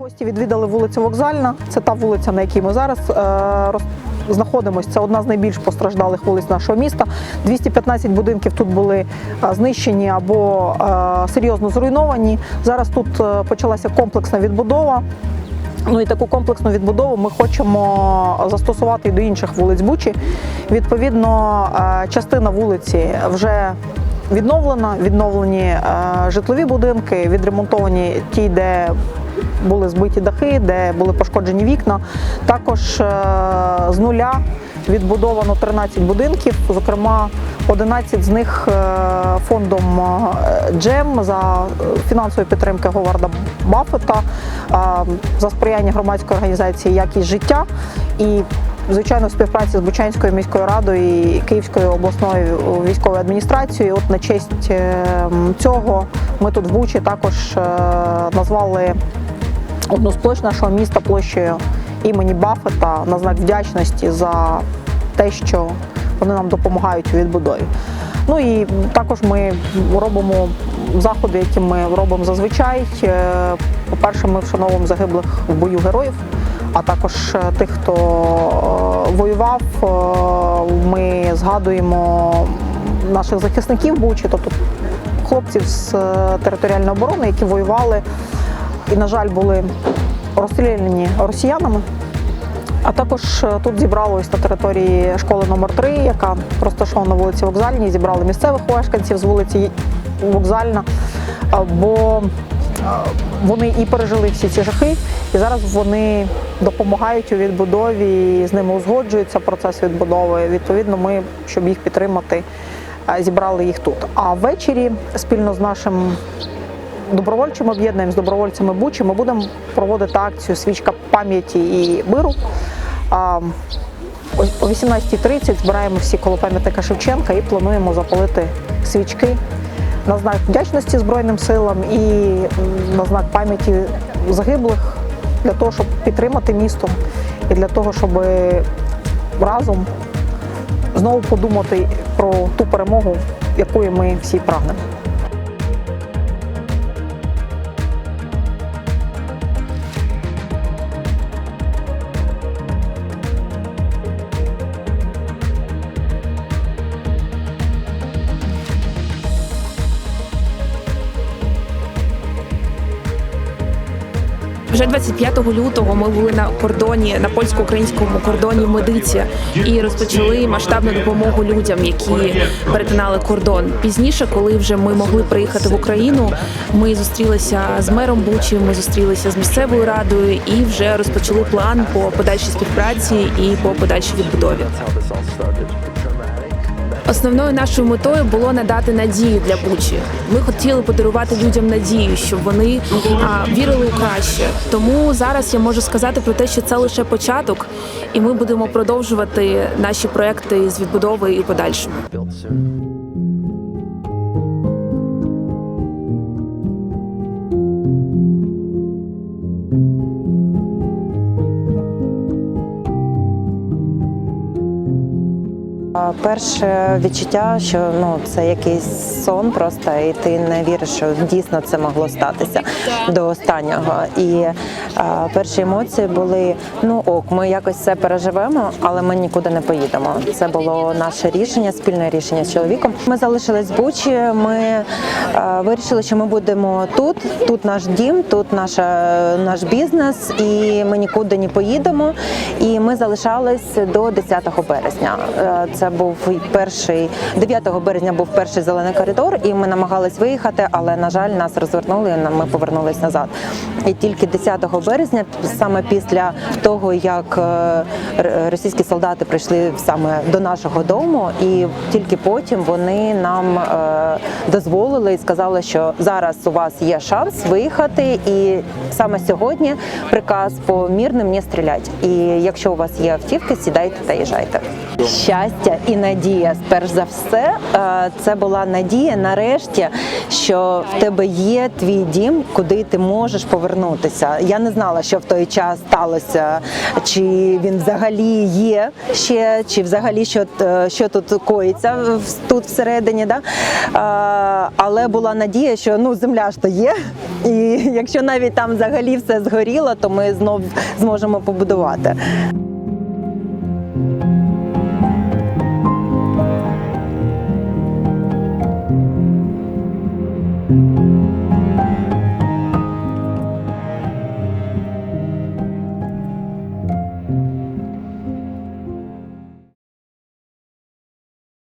Гості відвідали вулицю Вокзальна. Це та вулиця, на якій ми зараз е, знаходимося. Це одна з найбільш постраждалих вулиць нашого міста. 215 будинків тут були е, знищені або е, серйозно зруйновані. Зараз тут е, почалася комплексна відбудова. Ну і таку комплексну відбудову ми хочемо застосувати і до інших вулиць Бучі. Відповідно, е, частина вулиці вже відновлена, відновлені житлові будинки, відремонтовані ті, де були збиті дахи, де були пошкоджені вікна. Також е, з нуля відбудовано 13 будинків, зокрема 11 з них е, фондом е, Джем за фінансової підтримки Говарда Баффета, за сприяння громадської організації Якість життя і звичайно в співпраці з Бучанською міською радою і Київською обласною військовою адміністрацією. От на честь е, цього ми тут в Бучі також е, назвали одну з площ нашого міста площею імені Баффета на знак вдячності за те, що вони нам допомагають у відбудові. Ну і також ми робимо заходи, які ми робимо зазвичай. Е, По-перше, ми вшановуємо загиблих в бою героїв, а також е, тих, хто е, воював. Е, Ми згадуємо наших захисників Бучі, тобто хлопців з територіальної оборони, які воювали і, на жаль, були розстріляні росіянами. А також тут зібралось на території школи номер 3 яка розташована на вулиці Вокзальній. Зібрали місцевих мешканців з вулиці Вокзальна, бо вони і пережили всі ці жахи, і зараз вони допомагають у відбудові, з ними узгоджується процес відбудови. Відповідно, ми, щоб їх підтримати, е, зібрали їх тут. А ввечері спільно з нашим добровольчим об'єднанням з добровольцями Бучі ми будемо проводити акцію Свічка пам'яті і миру. О 18.30 збираємо всі коло пам'ятника Шевченка і плануємо запалити свічки на знак вдячності Збройним силам і на знак пам'яті загиблих для того, щоб підтримати місто і для того, щоб разом знову подумати про ту перемогу, якої ми всі прагнемо. Вже 25 лютого ми були на кордоні на польсько-українському кордоні Медиці і розпочали масштабну допомогу людям, які перетинали кордон. Пізніше, коли вже ми могли приїхати в Україну, ми зустрілися з мером Бучі, ми зустрілися з місцевою радою і вже розпочали план по подальшій співпраці і по подальшій відбудові. Основною нашою метою було надати надію для Бучі. Ми хотіли подарувати людям надію, щоб вони а, вірили у краще. Тому зараз я можу сказати про те, що це лише початок, і ми будемо продовжувати наші проекти з відбудови і подальшому. Перше відчуття, що ну це якийсь сон, просто і ти не віриш, що дійсно це могло статися до останнього. І а, перші емоції були: ну ок, ми якось це переживемо, але ми нікуди не поїдемо. Це було наше рішення, спільне рішення з чоловіком. Ми залишились в Бучі. Ми а, вирішили, що ми будемо тут. Тут наш дім, тут наша наш бізнес, і ми нікуди не поїдемо. І ми залишались до 10 березня. Е, Був перший 9 березня був перший зелений коридор, і ми намагались виїхати, але на жаль, нас розвернули. Ми повернулись назад. І тільки 10 березня, саме після того, як е, російські солдати прийшли саме до нашого дому, і тільки потім вони нам е, дозволили і сказали, що зараз у вас є шанс виїхати, і саме сьогодні приказ по мирним не стрілять. І якщо у вас є автівки, сідайте та їжджайте. Щастя і надія. Перш за все, е, це була надія нарешті, що в тебе є твій дім, куди ти можеш повернутися. Повернутися. Я не знала, що в той час сталося, чи він взагалі є ще, чи взагалі що, е, що тут коїться тут всередині. Да? Але була надія, що ну земля ж то є, і якщо навіть там взагалі все згоріло, то ми знов зможемо побудувати.